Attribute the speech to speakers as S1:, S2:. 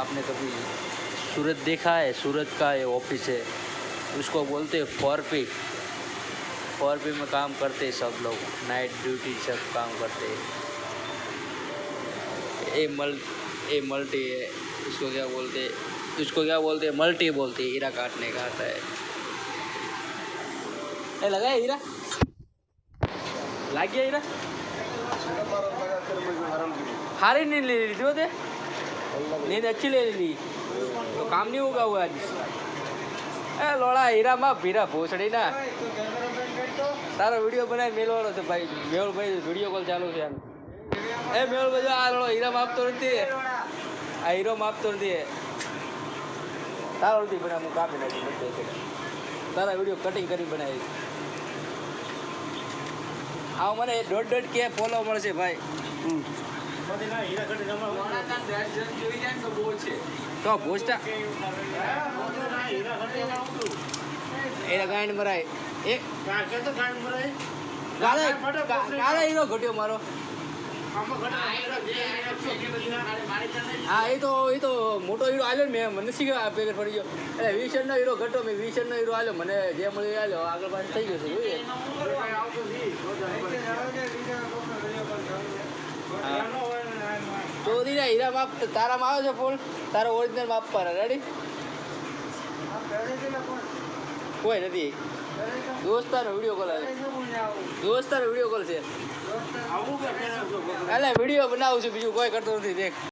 S1: आपने कभी सूरत देखा है? सूरत का ये ऑफ़िस है। उसको बोलते हैं फोर पी फोर पी में काम करते हैं सब लोग। नाइट ड्यूटी सब काम करते हैं। ये मल ये मल्टी है। इसको क्या बोलते हैं? इसको क्या बोलते हैं? मल्टी बोलते हैं। हीरा काटने का आता है। ए, लगा है हीरा? लाग गया हीरा? ली थी वो ते। नींद अच्छी ले ली तो काम नहीं होगा हुआ आज એ લોડા હીરામાં ભીરા ભોસડી ના તારો વિડીયો બનાવી મેળવાનો છે ભાઈ મેળભાઈ વિડીયો કોલ ચાલુ છે એમ એ મેળભાઈ જો આ લોડો હીરા માપતો નથી આ હીરો માપતો નથી તારો નથી બનાવ હું કાપી નાખી બધે છે તારા વિડીયો કટિંગ કરી બનાવી આ મને દોઢ દોઢ કે ફોલો મળશે ભાઈ તો ભોજતા એ ગાંડ મરાય એ. કાલે ઘટ્યો મારો. હા, એ તો એ તો મોટો હીરો આલ્યો ને મેં. મને શીખ્યો આ પેકેટ પડી ગયો? એટલે વીસ હીરો ઘટ્યો, મેં વીસ હીરો આવ્યો મને જે મળ્યું આવ્યો આગળ પાછળ થઈ ગયો છે જોઈએ ચોરી ના હીરા માપ તારામાં આવે છે ફૂલ? તારો ઓરિજિનલ માપ પર. રેડી કોઈ નથી. દોસ્તાનો વીડિયો કોલ આવે. દોસ્તાનો વીડિયો કોલ છે. એટલે વીડિયો બનાવું છું બીજું. કોઈ કરતો નથી. દેખ.